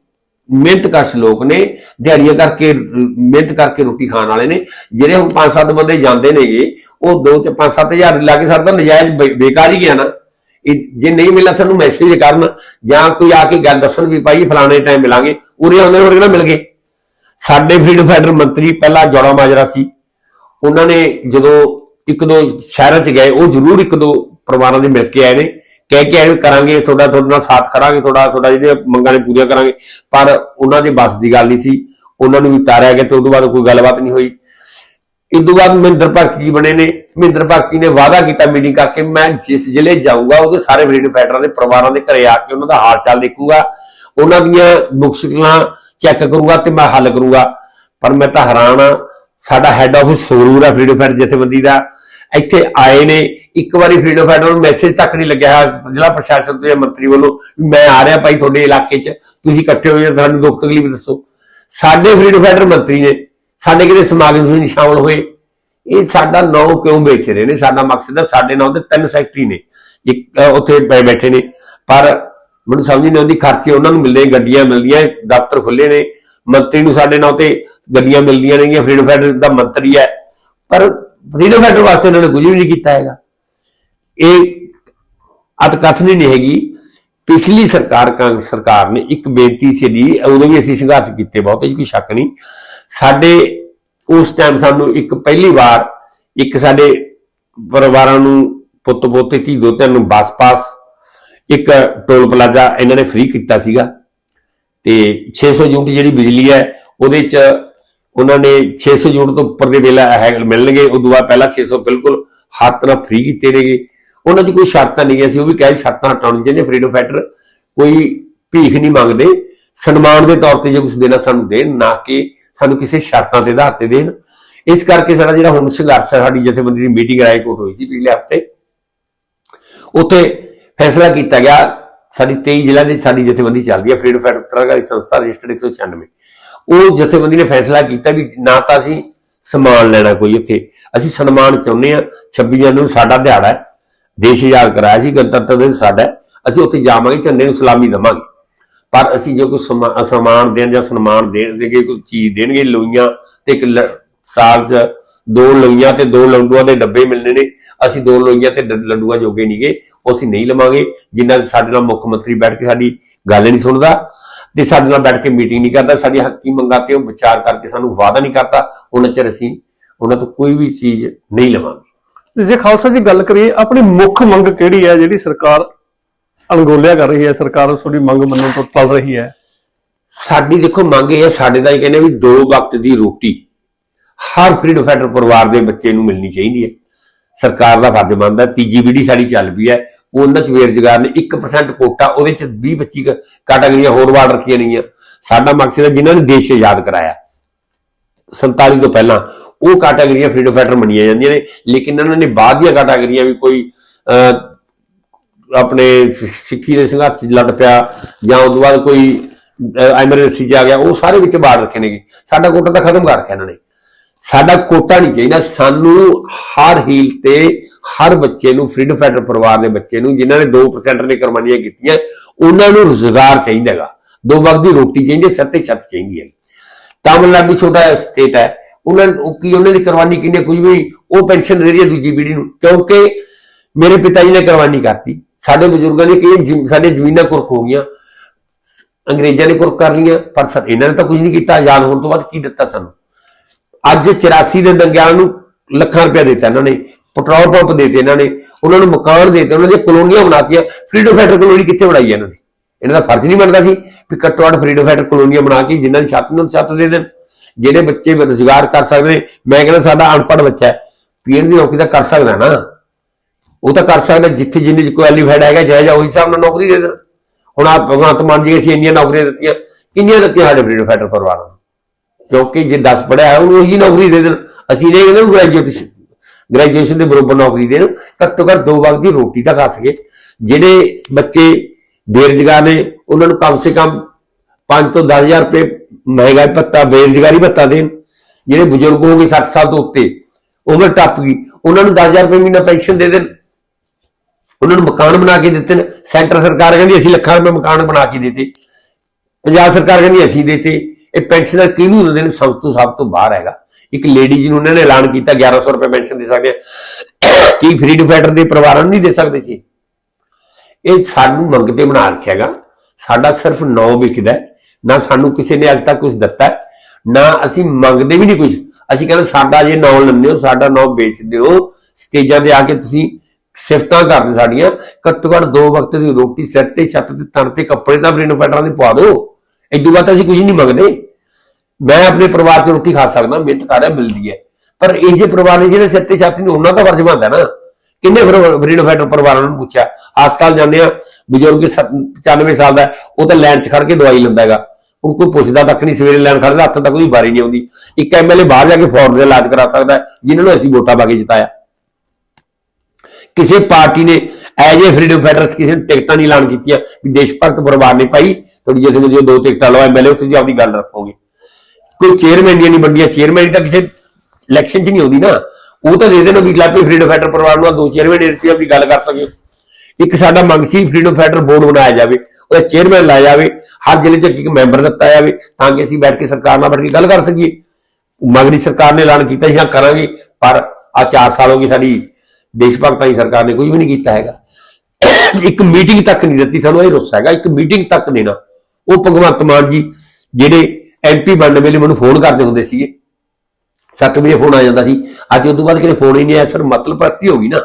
ਮਿਹਨਤਕਸ਼ ਲੋਕ ਨੇ, ਦਿਹਾੜੀਆਂ ਕਰਕੇ, ਮਿਹਨਤ ਕਰਕੇ ਰੋਟੀ ਖਾਣ ਵਾਲੇ ਨੇ, ਜਿਹੜੇ ਹੁਣ ਪੰਜ ਸੱਤ ਬੰਦੇ ਜਾਂਦੇ ਨੇਗੇ, ਉਹ ਦੋ ਤੇ ਪੰਜ ਸੱਤ ਹਜ਼ਾਰ ਲਾ ਕੇ ਸਾਡਾ ਨਜਾਇਜ਼ ਬੇਕਾਰ ਹੀ ਗਿਆ ਨਾ। ਜੇ ਨਹੀਂ ਮਿਲਿਆ ਸਾਨੂੰ ਮੈਸੇਜ ਕਰਨ, ਜਾਂ ਕੋਈ ਆ ਕੇ ਗੱਲ ਦੱਸਣ ਵੀ ਭਾਈ ਫਲਾਣੇ ਟਾਈਮ ਮਿਲਾਂਗੇ, ਉਰੇ ਆਉਂਦੇ ਹੋਰ ਕਿਹੜਾ ਮਿਲ ਗਏ ਸਾਡੇ ਫਰੀਡਮ ਫਾਈਟਰ ਮੰਤਰੀ ਪਹਿਲਾਂ ਜੋੜਾ ਮਾਜਰਾ ਸੀ। ਉਹਨਾਂ ਨੇ ਜਦੋਂ ਇੱਕ ਦੋ ਸ਼ਹਿਰਾਂ 'ਚ ਗਏ, ਉਹ ਜ਼ਰੂਰ ਇੱਕ ਦੋ ਪਰਿਵਾਰਾਂ ਦੇ ਮਿਲ ਕੇ ਆਏ ਨੇ। ਕਹਿ ਕੇ ਐਵੇਂ ਕਰਾਂਗੇ, ਤੁਹਾਡਾ ਤੁਹਾਡੇ ਨਾਲ ਸਾਥ ਖੜਾਂਗੇ ਤੁਹਾਡਾ ਤੁਹਾਡਾ ਜਿਹੜੇ ਮੰਗਾਂ ਨੇ ਪੂਰੀਆਂ ਕਰਾਂਗੇ। ਪਰ ਉਹਨਾਂ ਦੇ ਬਸ ਦੀ ਗੱਲ ਨਹੀਂ ਸੀ। ਉਹਨਾਂ ਨੂੰ ਵੀ ਤਾਰਿਆ ਗਿਆ ਤੇ ਉਦੋਂ ਬਾਅਦ ਕੋਈ ਗੱਲਬਾਤ ਨਹੀਂ ਹੋਈ। ਇਸ ਬਾਅਦ ਮਹਿੰਦਰ ਭਗਤ ਜੀ ਬਣੇ ਨੇ। ਮਹਿੰਦਰ ਭਗਤ ਜੀ ਨੇ ਵਾਅਦਾ ਕੀਤਾ ਮੀਟਿੰਗ ਕਰਕੇ, ਮੈਂ ਜਿਸ ਜ਼ਿਲ੍ਹੇ ਜਾਊਗਾ, ਉਹਦੇ ਸਾਰੇ ਫਰੀਡਮ ਫਾਈਟਰਾਂ ਦੇ ਪਰਿਵਾਰਾਂ ਦੇ ਘਰੇ ਆ ਕੇ ਉਹਨਾਂ ਦਾ ਹਾਲ ਚਾਲ ਦੇਖੂਗਾ। ਉਹਨਾਂ ਦੀਆਂ ਮੁਸ਼ਕਲਾਂ ਚੈੱਕ ਕਰੂਗਾ ਤੇ ਮੈਂ ਹੱਲ ਕਰੂਗਾ। ਪਰ ਮੈਂ ਤਾਂ ਹੈਰਾਨ ਆ ਸਾਡਾ ਹੈੱਡ ਆਫਿਸ ਸੰਗਰੂਰ ਆ ਫਰੀਡਮ ਫਾਈਟਰ ਜਥੇਬੰਦੀ ਦਾ। ਇੱਥੇ ਆਏ ਨੇ। ਇੱਕ ਵਾਰੀ ਫਰੀਡਮ ਫਾਈਟਰ ਨੂੰ ਮੈਸੇਜ ਤੱਕ ਨਹੀਂ ਲੱਗਿਆ ਜ਼ਿਲ੍ਹਾ ਪ੍ਰਸ਼ਾਸਨ ਤੋਂ ਜਾਂ ਮੰਤਰੀ ਵੱਲੋਂ ਮੈਂ ਆ ਰਿਹਾ ਭਾਈ ਤੁਹਾਡੇ ਇਲਾਕੇ 'ਚ। ਤੁਸੀਂ ਇਕੱਠੇ ਹੋ ਜਾਂ ਤੁਹਾਨੂੰ ਦੁੱਖ ਤਕਲੀਫ ਦੱਸੋ। ਸਾਡੇ ਫਰੀਡਮ ਫਾਈਟਰ ਮੰਤਰੀ ਨੇ, ਸਾਡੇ ਕਿਤੇ ਸਮਾਗਮ ਵਿੱਚ ਸ਼ਾਮਲ ਹੋਏ। ਇਹ ਸਾਡਾ ਨਾਂ ਕਿਉਂ ਵੇਚ ਰਹੇ ਨੇ? ਸਾਡਾ ਮਕਸਦ ਹੈ, ਸਾਡੇ ਨਾਂ ਤੇ ਤਿੰਨ ਸੈਕਟਰੀ ਨੇ। ਇੱਕ ਉੱਥੇ ਬੈਠੇ ਨੇ। ਪਰ ਮੈਨੂੰ ਸਮਝ ਨਹੀਂ ਆਉਂਦੀ, ਖਰਚੇ ਉਹਨਾਂ ਨੂੰ ਮਿਲਦੇ ਗੱਡੀਆਂ ਮਿਲਦੀਆਂ, ਦਫ਼ਤਰ ਖੁੱਲੇ ਨੇ। ਮੰਤਰੀ ਨੂੰ ਸਾਡੇ ਨਾਂ ਤੇ ਗੱਡੀਆਂ ਮਿਲਦੀਆਂ ਨੇਗੀਆਂ। ਫਰੀडम ਫਾਈਟਰ ਦਾ ਮੰਤਰੀ ਹੈ। ਪਰ ਫਰੀडम ਵਾਸਤੇ ਉਹਨਾਂ ਨੇ ਕੁਝ ਵੀ ਨਹੀਂ ਕੀਤਾ ਹੈਗਾ। ਇਹ ਅਤਕਥਨੀ ਨਹੀਂ ਹੈਗੀ। ਪਿਛਲੀ ਸਰਕਾਰ, ਕਾਂਗਰਸ ਸਰਕਾਰ ਨੇ ਇੱਕ ਬੇਨਤੀ ਸੀ ਦੀ ਉਦੋਂ ਵੀ ਅਸੀਂ ਸੰਘਰਸ਼ ਕੀਤੇ, ਬਹੁਤ ਇਹ ਕੋਈ ਸ਼ੱਕ ਨਹੀਂ। ਸਾਡੇ ਉਸ ਟਾਈਮ ਸਾਨੂੰ ਇੱਕ ਪਹਿਲੀ ਵਾਰ ਇੱਕ ਸਾਡੇ ਪਰਿਵਾਰਾਂ ਨੂੰ, ਪੁੱਤ ਪੋਤੇ, ਧੀ ਦੋਤਿਆਂ ਨੂੰ ਬੱਸ ਪਾਸ, ਇੱਕ ਟੋਲ ਪਲਾਜ਼ਾ ਇਹਨਾਂ ਨੇ ਫ੍ਰੀ ਕੀਤਾ ਸੀਗਾ। ਤੇ 600 ਯੂਨਿਟ ਜਿਹੜੀ ਬਿਜਲੀ ਹੈ, ਉਹਦੇ ਚ ਉਹਨਾਂ ਨੇ 600 ਯੂਨਿਟ ਤੋਂ ਉੱਪਰ ਦੇ ਵੇਲਾ ਮਿਲਣਗੇ। ਉਦੋਂ ਬਾਅਦ ਪਹਿਲਾਂ 600 ਬਿਲਕੁਲ ਹਰ ਤਰ੍ਹਾਂ ਫ੍ਰੀ ਕੀਤੇ ਨੇਗੇ। ਉਹਨਾਂ ਦੀ ਕੋਈ ਸ਼ਰਤਾਂ ਨਹੀਂ ਸੀ ਉਹ ਵੀ ਕਹੇ ਸ਼ਰਤਾਂ ਹਟਾਉਣ ਜਿਹਨੇ ਫਰੀडम ਫੈਟਰ ਕੋਈ ਭੀਖ ਨਹੀਂ ਮੰਗਦੇ। ਸਨਮਾਨ ਦੇ ਤੌਰ ਤੇ ਜੇ ਕੁਝ ਦੇਣਾ ਸਾਨੂੰ ਦੇਣ, ਨਾ ਕਿ ਸਾਨੂੰ ਕਿਸੇ ਸ਼ਰਤਾਂ ਦੇ ਆਧਾਰ ਤੇ ਦੇਣ। ਇਸ ਕਰਕੇ ਸਾਡਾ ਜਿਹੜਾ ਹੁਣ ਸੰਘਰਸ਼ ਹੈ, ਸਾਡੀ ਜਥੇਬੰਦੀ ਦੀ ਮੀਟਿੰਗ ਰਾਏਕੋਟ ਹੋਈ ਸੀ ਪਿਛਲੇ ਹਫ਼ਤੇ। ਉੱਥੇ ਫੈਸਲਾ ਕੀਤਾ ਗਿਆ, ਸਾਡੀ 23 ਜ਼ਿਲ੍ਹਿਆਂ ਦੀ ਸਾਡੀ ਜਥੇਬੰਦੀ ਚੱਲਦੀ ਹੈ। ਫਰੀडम ਫੈਟਰ ਉੱਤਰਾਖੰਡ ਸੰਸਥਾ ਰਜਿਸਟਰਡ 196 ਉਹ ਜਥੇਬੰਦੀ ਨੇ ਫੈਸਲਾ ਕੀਤਾ ਵੀ ਨਾ ਤਾਂ ਅਸੀਂ ਸਨਮਾਨ ਲੈਣਾ ਕੋਈ ਉੱਥੇ ਅਸੀਂ ਸਨਮਾਨ ਚਾਹੁੰਦੇ ਆ 26 ਜਨਵਰੀ ਨੂੰ ਸਾਡਾ ਦਿਹਾੜਾ ਹੈ। ਦੇਸ਼ ਆਜ਼ਾਦ ਕਰਾਇਆ ਸੀ, ਗਣਤੰਤਰ ਦਿਵਸ ਸਾਡਾ ਅਸੀਂ ਉੱਥੇ ਜਾਵਾਂਗੇ, ਝੰਡੇ ਨੂੰ ਸਲਾਮੀ ਦੇਵਾਂਗੇ। ਪਰ ਅਸੀਂ ਜੇ ਕੋਈ ਸਮਾ- ਸਨਮਾਨ ਦੇਣ ਜਾਂ ਸਨਮਾਨ ਦੇਣ ਦੇ ਕੋਈ ਚੀਜ਼ ਦੇਣਗੇ, ਲੋਈਆਂ ਤੇ ਇੱਕ ਸਾਲ 'ਚ ਦੋ ਲੋਈਆਂ ਤੇ ਦੋ ਲੰਡੂਆਂ ਦੇ ਡੱਬੇ ਮਿਲਣੇ ਨੇ। ਅਸੀਂ ਦੋ ਲੋਈਆਂ ਤੇ ਡ- ਲੰਡੂਆਂ ਜੋਗੇ ਨਹੀਂਗੇ ਉਹ ਅਸੀਂ ਨਹੀਂ ਲਵਾਂਗੇ। ਜਿੰਨਾ ਚਿਰ ਸਾਡੇ ਨਾਲ ਮੁੱਖ ਮੰਤਰੀ ਬੈਠ ਕੇ ਸਾਡੀ ਗੱਲ ਨਹੀਂ ਸੁਣਦਾ ਤੇ ਸਾਡੇ ਨਾਲ ਬੈਠ ਕੇ ਮੀਟਿੰਗ ਨਹੀਂ ਕਰਦਾ। ਸਾਡੀ ਹੱਕੀ ਮੰਗਾਂ ਤੇ ਉਹ ਵਿਚਾਰ ਕਰਕੇ ਸਾਨੂੰ ਵਾਅਦਾ ਨਹੀਂ ਕਰਦਾ। ਉਹਨਾਂ ਚਿਰ ਅਸੀਂ ਉਹਨਾਂ ਤੋਂ ਕੋਈ ਵੀ ਚੀਜ਼ ਨਹੀਂ ਲਵਾਂਗੇ। ਤੇ ਜੇ ਖਾਲਸਾ ਜੀ ਗੱਲ ਕਰੀਏ ਆਪਣੀ ਮੁੱਖ ਮੰਗ ਕਿਹੜੀ ਹੈ ਜਿਹੜੀ ਸਰਕਾਰ ਅਣਗੋਲਿਆ ਕਰ ਰਹੀ ਹੈ? ਸਰਕਾਰ ਤੁਹਾਡੀ ਮੰਗ ਮੰਨਣ ਤੋਂ ਟਲ ਰਹੀ ਹੈ। ਸਾਡੀ ਦੇਖੋ ਮੰਗ ਇਹ ਹੈ ਸਾਡੇ ਤਾਂ ਇਹ ਕਹਿੰਦੇ ਵੀ ਦੋ ਵਕਤ ਦੀ ਰੋਟੀ। ਹਰ ਫਰੀडम ਫਾਈਟਰ ਪਰਿਵਾਰ ਦੇ ਬੱਚੇ ਨੂੰ ਮਿਲਣੀ ਚਾਹੀਦੀ ਹੈ। ਸਰਕਾਰ ਦਾ ਫਰਜ਼ ਹੈ। ਤੀਜੀ ਵੀਡੀ ਸਾਡੀ ਚੱਲ ਪਈ ਹੈ। ਉਹਨਾਂ ਚ ਬੇਰੁਜ਼ਗਾਰ ਨੇ। 1% ਕੋਟਾ ਉਹਦੇ ਚ 20 25 ਕੈਟਾਗਰੀਆਂ ਹੋਰ ਵਾਰਡ ਰੱਖੀਆਂ ਨਹੀਂਆਂ ਸਾਡਾ ਮਕਸਦ ਹੈ ਜਿਨ੍ਹਾਂ ਨੇ ਦੇਸ਼ ਆਜ਼ਾਦ ਕਰਾਇਆ। 47 ਤੋਂ ਪਹਿਲਾਂ ਉਹ ਕੈਟਾਗਰੀਆਂ ਫਰੀडम ਫਾਈਟਰ ਮੰਨੀਆਂ ਜਾਂਦੀਆਂ ਨੇ। ਲੇਕਿਨ ਇਹਨਾਂ ਨੇ ਬਾਅਦ ਦੀਆਂ ਕੈਟਾਗਰੀਆਂ ਵੀ ਕੋਈ ਆਪਣੇ ਸਿੱਖੀ ਦੇ ਸੰਘਰਸ਼ ਲੜ ਪਿਆ ਜਾਂ ਉਸ ਤੋਂ ਬਾਅਦ ਕੋਈ ਐਮਰਜੈਂਸੀ ਚ ਆ ਗਿਆ, ਉਹ ਸਾਰੇ ਵਿੱਚ ਬਾੜ ਰੱਖੇ ਨੇਗੇ। ਸਾਡਾ ਕੋਟਾ ਤਾਂ ਖਤਮ ਕਰ ਰੱਖਿਆ ਇਹਨਾਂ ਨੇ। ਸਾਡਾ ਕੋਟਾ ਨਹੀਂ ਚਾਹੀਦਾ। ਸਾਨੂੰ ਹਰ ਹੀਲ ਤੇ ਹਰ ਬੱਚੇ ਨੂੰ ਫਰੀडम ਫਾਈਟਰ ਪਰਿਵਾਰ ਦੇ ਬੱਚੇ ਨੂੰ, ਜਿਨ੍ਹਾਂ ਨੇ 2% ਨੇ ਕੁਰਬਾਨੀਆਂ ਕੀਤੀਆਂ, ਉਹਨਾਂ ਨੂੰ ਰੁਜ਼ਗਾਰ ਚਾਹੀਦਾ ਹੈਗਾ। ਦੋ ਵਕਤ ਦੀ ਰੋਟੀ ਚਾਹੀਦੀ ਹੈ ਸਿਰ ਤੇ ਛੱਤ ਚਾਹੀਦੀ ਹੈ ਤਾਮਿਲਨਾਡੂ ਛੋਟਾ ਸਟੇਟ ਹੈ। ਉਹਨਾਂ ਕੀ ਉਹਨਾਂ ਦੀ ਕੁਰਬਾਨੀ ਕਿੰਨੇ ਕੁਝ ਵੀ ਉਹ ਪੈਨਸ਼ਨ ਦੇ ਰਹੀ ਹੈ ਦੂਜੀ ਪੀੜ੍ਹੀ ਨੂੰ। ਕਿਉਂਕਿ ਮੇਰੇ ਪਿਤਾ ਜੀ ਨੇ ਕੁਰਬਾਨੀ ਕਰਤੀ। ਸਾਡੇ ਬਜ਼ੁਰਗਾਂ ਨੇ ਕਈ ਜ਼ਮ- ਸਾਡੇ ਜ਼ਮੀਨਾਂ ਕੁਰਕ ਹੋ ਗਈਆਂ। ਅੰਗਰੇਜ਼ਾਂ ਨੇ ਕੁਰਕ ਕਰ ਲਈਆਂ, ਪਰ ਸਰ ਇਹਨਾਂ ਨੇ ਤਾਂ ਕੁਝ ਨਹੀਂ ਕੀਤਾ। ਆਜ਼ਾਦ ਹੋਣ ਤੋਂ ਬਾਅਦ ਕੀ ਦਿੱਤਾ ਸਾਨੂੰ? ਅੱਜ 84 ਦੇ ਦੰਗਿਆਂ ਨੂੰ ਲੱਖਾਂ ਰੁਪਏ ਦਿੱਤਾ ਇਹਨਾਂ ਨੇ, ਪੈਟਰੋਲ ਪੰਪ ਦਿੱਤੇ ਇਹਨਾਂ ਨੇ, ਉਹਨਾਂ ਨੂੰ ਮਕਾਨ ਦਿੱਤੇ, ਉਹਨਾਂ ਦੀਆਂ ਕਲੋਨੀਆਂ ਬਣਾਤੀਆਂ ਫਰੀਡਮ ਫਾਈਟਰ ਕਲੋਨੀ ਕਿੱਥੇ ਬਣਾਈ ਇਹਨਾਂ ਨੇ? ਇਹਨਾਂ ਦਾ ਫਰਜ਼ ਨਹੀਂ ਬਣਦਾ ਸੀ ਕਿ ਘੱਟੋ-ਘੱਟ ਫਰੀਡਮ ਫਾਈਟਰ ਕਲੋਨੀਆਂ ਬਣਾ ਕੇ ਜਿਨ੍ਹਾਂ ਦੀ ਛੱਤ ਨੂੰ ਛੱਤ ਦੇ ਦੇਣ। ਜਿਹੜੇ ਬੱਚੇ ਰੋਜ਼ਗਾਰ ਕਰ ਸਕਦੇ ਮੈਂ ਕਹਿੰਦਾ ਸਾਡਾ ਅਨਪੜ੍ਹ ਬੱਚਾ ਹੈ ਪੀਣ ਦੀ ਨੌਕਰੀ ਤਾਂ ਕਰ ਸਕਦਾ ਨਾ। ਉਹ ਤਾਂ ਕਰ ਸਕਦਾ ਜਿੱਥੇ ਜਿੰਨੇ ਐਲੀਫਾਈਡ ਹੈਗਾ, ਜਾਇਜ਼ ਉਹੀ ਹਿਸਾਬ ਨਾਲ ਨੌਕਰੀ ਦੇ ਦੇਣ। ਹੁਣ ਆ ਭਗਵੰਤ ਮਾਨ ਜੀ ਅਸੀਂ ਇੰਨੀਆਂ ਨੌਕਰੀਆਂ ਦਿੱਤੀਆਂ, ਕਿੰਨੀਆਂ ਦਿੱਤੀਆਂ ਸਾਡੇ ਫਰੀਡਮ ਫਾਈਟਰ ਪਰਿਵਾਰਾਂ ਨੂੰ? ਕਿਉਂਕਿ ਜੇ 10 ਪੜਿਆ ਹੈ ਉਹਨੂੰ ਉਹੀ ਨੌਕਰੀ ਦੇ ਦੇਣ। ਅਸੀਂ ਨਹੀਂ ਕਹਿੰਦੇ ਗ੍ਰੈਜੂਏਟ ਗ੍ਰੈਜੂਏਸ਼ਨ ਦੇ ਬਰੋਬਰ ਨੌਕਰੀ ਦੇਣ। ਘੱਟ ਤੋਂ ਘੱਟ ਦੋ ਵਕਤ ਦੀ ਰੋਟੀ ਤਾਂ ਖਾ ਸਕੇ। ਜਿਹੜੇ ਬੱਚੇ ਬੇਰੁਜ਼ਗਾਰ ਨੇ, ਉਹਨਾਂ ਨੂੰ ਕਮ ਸੇ ਕਮ 5 ਤੋਂ 10000 ਰੁਪਏ ਮਹਿੰਗਾਈ ਭੱਤਾ, ਬੇਰੁਜ਼ਗਾਰੀ ਭੱਤਾ ਦੇਣ। ਜਿਹੜੇ ਬਜ਼ੁਰਗ ਹੋ ਗਏ 60 ਸਾਲ ਤੋਂ ਉੱਤੇ ਉਮਰ ਟੱਪ ਗਈ। ਉਹਨਾਂ ਨੂੰ 10000 ਰੁਪਏ ਮਹੀਨਾ ਪੈਨਸ਼ਨ ਦੇ ਦੇਣ। ਉਹਨਾਂ ਨੂੰ ਮਕਾਨ ਬਣਾ ਕੇ ਦਿੱਤੇ ਨੇ। ਸੈਂਟਰ ਸਰਕਾਰ ਕਹਿੰਦੀ ਅਸੀਂ ਲੱਖਾਂ ਰੁਪਏ ਮਕਾਨ ਬਣਾ ਕੇ ਦਿੱਤੇ। ਪੰਜਾਬ ਸਰਕਾਰ ਕਹਿੰਦੀ ਅਸੀਂ ਦਿੱਤੇ। ਇਹ ਪੈਨਸ਼ਨਰ ਕਿਹਨੂੰ ਦਿੰਦੇ ਨੇ ਸਭ ਤੋਂ ਸਭ ਤੋਂ ਬਾਹਰ ਹੈਗਾ। ਇੱਕ ਲੇਡੀ ਜੀ ਨੂੰ ਉਹਨਾਂ ਨੇ ਐਲਾਨ ਕੀਤਾ 1100 ਰੁਪਏ ਪੈਨਸ਼ਨ ਦੇ ਸਕਦੇ ਕੀ ਫਰੀडम ਫਾਈਟਰ ਦੇ ਪਰਿਵਾਰਾਂ ਨੂੰ ਨਹੀਂ ਦੇ ਸਕਦੇ ਸੀ ਇਹ ਸਾਨੂੰ ਮੰਗ ਤੇ ਬਣਾ ਰੱਖਿਆਗਾ ਸਾਡਾ ਸਿਰਫ ਨੌ ਵਿਕਦਾ ਨਾ ਸਾਨੂੰ ਕਿਸੇ ਨੇ ਅੱਜ ਤੱਕ ਕੁਝ ਦਿੱਤਾ ਨਾ ਅਸੀਂ ਮੰਗਦੇ ਵੀ ਨਹੀਂ ਕੁਝ ਅਸੀਂ ਕਹਿੰਦੇ ਸਾਡਾ ਜੇ ਨੌ ਲੰਨੇ ਹੋ, ਸਾਡਾ ਨੌ ਵੇਚਦੇ ਹੋ ਸਟੇਜਾਂ ਤੇ ਆ ਕੇ ਤੁਸੀਂ ਸਿਫਤਾਂ ਕਰਦੇ ਸਾਡੀਆਂ। ਘੱਟੋ ਘੱਟ ਦੋ ਵਕਤ ਦੀ ਰੋਟੀ ਸਿਰ ਤੇ, ਛੱਤ ਤੇ, ਤਣ ਤੇ, ਕੱਪੜੇ ਦਾ ਬ੍ਰੇਨ ਫੈਟਰਾਂ ਦੇ ਪਾ ਦਿਓ। ਇਦੋਂ ਬਾਅਦ ਅਸੀਂ ਕੁਝ ਨਹੀਂ ਮੰਗਦੇ। ਮੈਂ ਆਪਣੇ ਪਰਿਵਾਰ 'ਚ ਰੋਟੀ ਖਾ ਸਕਦਾ ਮਿਹਨਤ ਕਰ ਰਿਹਾ ਮਿਲਦੀ ਹੈ। ਪਰ ਇਹ ਜੇ ਪਰਿਵਾਰ ਨੇ ਜਿਹੜੇ ਸਿਰ ਤੇ ਛੱਤ ਉਹਨਾਂ ਦਾ ਫਰਜ਼ ਬਣਦਾ ਨਾ। ਕਿੰਨੇ ਫਰੀडम ਫਾਈਟਰ ਪਰਿਵਾਰਾਂ ਨੂੰ ਪੁੱਛਿਆ? ਹਸਪਤਾਲ ਜਾਂਦੇ ਆ ਬਜ਼ੁਰਗ ਸੱਤ- 95 ਸਾਲ ਦਾ ਉਹ ਤਾਂ ਲੈਣ 'ਚ ਖੜ ਕੇ ਦਵਾਈ ਲੈਂਦਾ ਹੈਗਾ। ਹੁਣ ਕੋਈ ਪੁੱਛਦਾ ਤੱਕ ਨਹੀਂ ਸਵੇਰੇ ਲੈਣ ਖੜਦਾ ਹੱਥ ਤੱਕ ਉਹਦੀ ਵਾਰੀ ਨਹੀਂ ਆਉਂਦੀ। ਇੱਕ ਐਮਐਲਏ ਬਾਹਰ ਜਾ ਕੇ ਫੌਰਨ ਦਾ ਇਲਾਜ ਕਰਾ ਸਕਦਾ ਹੈ, ਜਿਨ੍ਹਾਂ ਨੂੰ ਅਸੀਂ ਵੋਟਾਂ ਪਾ ਕੇ ਜਿਤਾਇਆ। ਕਿਸੇ ਪਾਰਟੀ ਨੇ ਐਜ ਏ ਫਰੀਡਮ ਫਾਈਟਰਸ ਕਿਸੇ ਨੇ ਟਿਕਟਾਂ ਨਹੀਂ ਐਲਾਨ ਕੀਤੀਆਂ ਵੀ ਦੇਸ਼ ਭਗਤ ਪਰਿਵਾਰ ਨੇ ਪਾਈ ਤੁਹਾਡੀ ਜਿਸ ਨੂੰ ਦੋ ਟਿਕਟਾਂ ਲਵਾਏ ਮਿਲੇ ਉੱਥੇ ਜੀ ਆਪਣੀ ਗੱਲ ਰੱਖੋਗੇ। ਕੋਈ ਚੇਅਰਮੈਨ ਦੀਆਂ ਨਹੀਂ ਬਣਦੀਆਂ ਚੇਅਰਮੈਨ ਤਾਂ ਕਿਸੇ ਇਲੈਕਸ਼ਨ 'ਚ ਨਹੀਂ ਆਉਂਦੀ ਨਾ। ਉਹ ਤਾਂ ਦੇ ਦੇਣ ਵੀ ਲਾਪੀ ਫਰੀडम ਫਾਈਟਰ ਪਰਿਵਾਰ ਨੂੰ ਦੋ ਚੇਅਰਮੈਨ ਦੇ ਦਿੱਤੀ ਆਪਣੀ ਗੱਲ ਕਰ ਸਕੇ। ਇੱਕ ਸਾਡਾ ਮੰਗ ਸੀ ਫਰੀਡਮ ਫਾਈਟਰ ਬੋਰਡ ਬਣਾਇਆ ਜਾਵੇ, ਉਹਦਾ ਚੇਅਰਮੈਨ ਲਾਇਆ ਜਾਵੇ, ਹਰ ਜ਼ਿਲ੍ਹੇ 'ਚ ਇੱਕ ਮੈਂਬਰ ਦਿੱਤਾ ਜਾਵੇ, ਤਾਂ ਕਿ ਅਸੀਂ ਬੈਠ ਕੇ ਸਰਕਾਰ ਨਾਲ ਬੈਠ ਕੇ ਗੱਲ ਕਰ ਸਕੀਏ। ਮਗਰੀ ਸਰਕਾਰ ਨੇ ਐਲਾਨ ਕੀਤਾ ਸੀ ਹਾਂ ਕਰਾਂਗੇ, ਪਰ ਆ 4 ਸਾਲ ਹੋ ਗਏ ਸਾਡੀ ਦੇਸ਼ ਭਗਤਾਂ ਦੀ ਸਰਕਾਰ ਨੇ ਕੋਈ ਵੀ ਨਹੀਂ ਕੀਤਾ ਹੈਗਾ। ਇੱਕ ਮੀਟਿੰਗ ਤੱਕ ਨਹੀਂ ਦਿੱਤੀ, ਸਾਨੂੰ ਇਹ ਰੁੱਸਾ ਹੈਗਾ, ਇੱਕ ਮੀਟਿੰਗ ਤੱਕ ਦੇਣਾ। ਉਹ ਭਗਵੰਤ ਮਾਨ ਜੀ, ਜਿਹੜੇ ਐਮਪੀ ਬਣਨ ਵੇਲੇ ਮੈਨੂੰ ਫੋਨ ਕਰਦੇ ਹੁੰਦੇ ਸੀਗੇ। 7 ਵਜੇ ਫੋਨ ਆ ਜਾਂਦਾ ਸੀ। ਅੱਜ ਉਸ ਤੋਂ ਬਾਅਦ ਕਿਤੇ ਫੋਨ ਹੀ ਨਹੀਂ ਆਇਆ, ਸਰ, ਮਤਲਬ ਪ੍ਰਸਤੀ ਹੋ ਗਈ ਨਾ।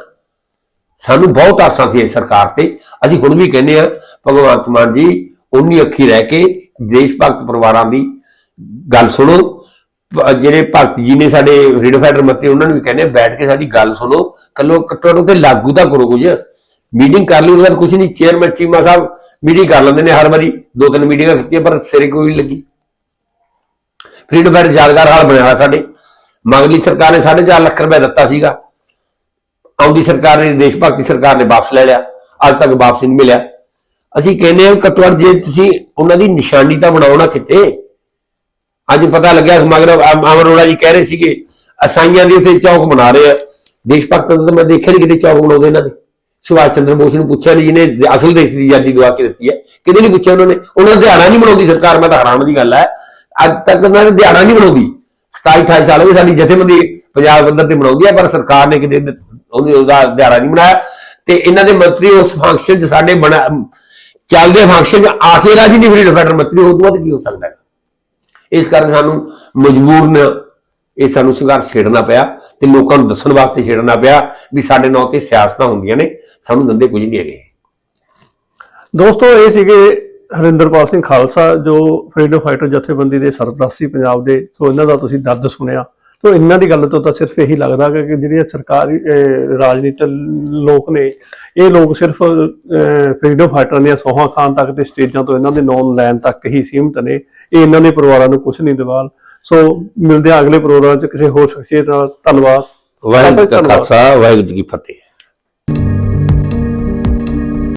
ਸਾਨੂੰ ਬਹੁਤ ਆਸਾਂ ਸੀ ਸਰਕਾਰ ਤੇ। ਅਸੀਂ ਹੁਣ ਵੀ ਕਹਿੰਦੇ ਆ ਭਗਵੰਤ ਮਾਨ ਜੀ, ਉਨੀ ਅੱਖੀ ਰਹਿ ਕੇ ਦੇਸ਼ ਭਗਤ ਪਰਿਵਾਰਾਂ ਦੀ ਗੱਲ ਸੁਣੋ। ਜਿਹੜੇ ਭਗਤ ਜੀ ਨੇ ਸਾਡੇ ਫਰੀडम ਫਾਈਟਰ ਮੱਤੇ, ਉਹਨਾਂ ਨੂੰ ਵੀ ਕਹਿੰਦੇ ਬੈਠ ਕੇ ਸਾਡੀ ਗੱਲ ਸੁਣੋ। ਕੱਲੋ ਕੱਟੋ ਤੇ ਲਾਗੂ ਤਾਂ ਕਰੋ ਕੁਝ। ਮੀਟਿੰਗ ਕਰ ਲਈ, ਉਹਦੇ ਬਾਅਦ ਕੁਝ ਨਹੀਂ ਚੇਅਰਮੈਨ ਚੀਮਾ ਸਾਹਿਬ ਮੀਟਿੰਗ ਕਰ ਲੈਂਦੇ ਨੇ ਹਰ ਵਾਰੀ, ਦੋ ਤਿੰਨ ਮੀਟਿੰਗਾਂ ਕੀਤੀਆਂ, ਪਰ ਸਿਰੇ ਕੋਈ ਨਹੀਂ ਲੱਗੀ। ਫਰੀडम ਫਾਈਟਰ ਯਾਦਗਾਰ ਹਾਲ ਬਣਿਆ ਹੋਇਆ ਸਾਡੇ। ਮਗਲੀ ਸਰਕਾਰ ਨੇ 4.5 ਲੱਖ ਰੁਪਏ ਦਿੱਤਾ ਸੀਗਾ। ਆਉਂਦੀ ਸਰਕਾਰ ਨੇ, ਦੇਸ਼ ਭਗਤੀ ਸਰਕਾਰ ਨੇ ਵਾਪਸ ਲੈ ਲਿਆ। ਅੱਜ ਤੱਕ ਵਾਪਸ ਨਹੀਂ ਮਿਲਿਆ। ਅਸੀਂ ਕਹਿੰਦੇ ਹਾਂ ਘੱਟੋ ਘੱਟ ਜੇ ਤੁਸੀਂ ਉਹਨਾਂ ਦੀ ਨਿਸ਼ਾਨੀ ਤਾਂ ਬਣਾਓ ਨਾ ਕਿਤੇ। ਅੱਜ ਪਤਾ ਲੱਗਿਆ ਮਗਰ ਅਮ- ਜੀ ਕਹਿ ਰਹੇ ਸੀਗੇ, ਅਸਾਈਆਂ ਦੇ ਉੱਤੇ ਚੌਕ ਬਣਾ ਰਹੇ ਆ। ਦੇਸ਼ ਭਗਤਾਂ ਦਾ ਮੈਂ ਦੇਖਿਆ ਨਹੀਂ ਕਿਤੇ ਚੌਕ ਬਣਾਉਂਦੇ ਇਹਨਾਂ ਦੇ। ਸੁਭਾਸ਼ ਚੰਦਰ ਬੋਸ ਨੂੰ ਪੁੱਛਿਆ ਨਹੀਂ ਜਿਹਨੇ ਅਸਲ ਦੇਸ਼ ਦੀ ਆਜ਼ਾਦੀ ਦਵਾ ਕੇ ਦਿੱਤੀ ਹੈ। ਕਿਤੇ ਨਹੀਂ ਪੁੱਛਿਆ ਉਹਨਾਂ? ਨੇ ਉਹਨਾਂ ਦਾ ਦਿਹਾੜਾ ਨਹੀਂ ਬਣਾਉਂਦੀ ਸਰਕਾਰ, ਮੈਂ ਤਾਂ ਹੈਰਾਨ ਦੀ ਗੱਲ ਹੈ। ਅੱਜ ਤੱਕ ਉਹਨਾਂ ਨੇ ਦਿਹਾੜਾ ਨਹੀਂ ਬਣਾਉਂਦੀ। 27 28 ਸਾਲ ਹੋ ਗਏ ਸਾਡੀ ਜਥੇਬੰਦੀ ਪੰਜਾਬ ਅੰਦਰ ਤੇ ਬਣਾਉਂਦੀ ਹੈ, ਪਰ ਸਰਕਾਰ ਨੇ ਕਿਤੇ ਦ- ਉਹਦਾ ਦਿਹਾੜਾ ਨਹੀਂ ਬਣਾਇਆ। ਤੇ ਇਹਨਾਂ ਦੇ ਮੰਤਰੀ ਉਸ ਫੰਕਸ਼ਨ 'ਚ ਸਾਡੇ ਬਣਾ ਚੱਲਦੇ ਫੰਕਸ਼ਨ 'ਚ ਆ ਕੇ ਨਹੀਂ ਫਰੀडम ਫਾਈਟਰ ਮੰਤਰੀ ਉਹ ਤੋਂ ਬਾਅਦ ਕੀ ਹੋ ਸਕਦਾ ਇਸ ਕਾਰਨ ਸਾਨੂੰ ਮਜਬੂਰਨ ਇਹ ਸਾਨੂੰ ਸੰਘਰਸ਼ ਛੇੜਨਾ ਪਿਆ ਤੇ ਲੋਕਾਂ ਨੂੰ ਦੱਸਣ ਵਾਸਤੇ ਛੇੜਨਾ ਪਿਆ ਵੀ ਸਾਡੇ ਨਾਂ ਤੇ ਸਿਆਸਤਾਂ ਹੁੰਦੀਆਂ ਨੇ, ਸਾਨੂੰ ਦੰਦੇ ਕੁਝ ਨਹੀਂ ਹੈਗੇ। ਦੋਸਤੋ, ਇਹ ਸੀਗੇ ਹਰਿੰਦਰਪਾਲ ਸਿੰਘ ਖਾਲਸਾ ਜੋ ਫਰੀਡਮ ਫਾਈਟਰ ਜਥੇਬੰਦੀ ਦੇ ਸਰਪ੍ਰਸਤੀ ਪੰਜਾਬ ਦੇ, ਸੋ ਇਹਨਾਂ ਦਾ ਤੁਸੀਂ ਦਰਦ ਸੁਣਿਆ। ਸੋ ਇਹਨਾਂ ਦੀ ਗੱਲ ਤੋਂ ਤਾਂ ਸਿਰਫ ਇਹੀ ਲੱਗਦਾ ਕਿ ਜਿਹੜੀਆਂ ਸਰਕਾਰੀ ਰਾਜਨੀਤਿਕ ਲੋਕ ਨੇ, ਇਹ ਲੋਕ ਸਿਰਫ ਫਰੀਡਮ ਫਾਈਟਰਾਂ ਦੀਆਂ ਸੋਹਾਂ ਖਾਨ ਤੱਕ ਤੇ ਸਟੇਜਾਂ ਤੋਂ ਇਹਨਾਂ ਦੇ ਨੌਨ ਲੈਣ ਤੱਕ ਹੀ ਸੀਮਤ ਨੇ। ਇਹ ਇਹਨਾਂ ਦੇ ਪਰਿਵਾਰਾਂ ਨੂੰ ਕੁਝ ਨਹੀਂ ਦਿਵਾਲ। ਸੋ ਮਿਲਦੇ ਹਾਂ ਅਗਲੇ ਪ੍ਰੋਗਰਾਮ 'ਚ ਕਿਸੇ ਹੋਰ ਸ਼ਖਸੀਅਤ ਨਾਲ। ਧੰਨਵਾਦ। ਵਾਹਿਗੁਰੂ ਜੀ ਕਾ। ਖਾਲਸਾ ਵਾਹਿਗੁਰੂ ਜੀ ਕੀ ਫਤਿਹ।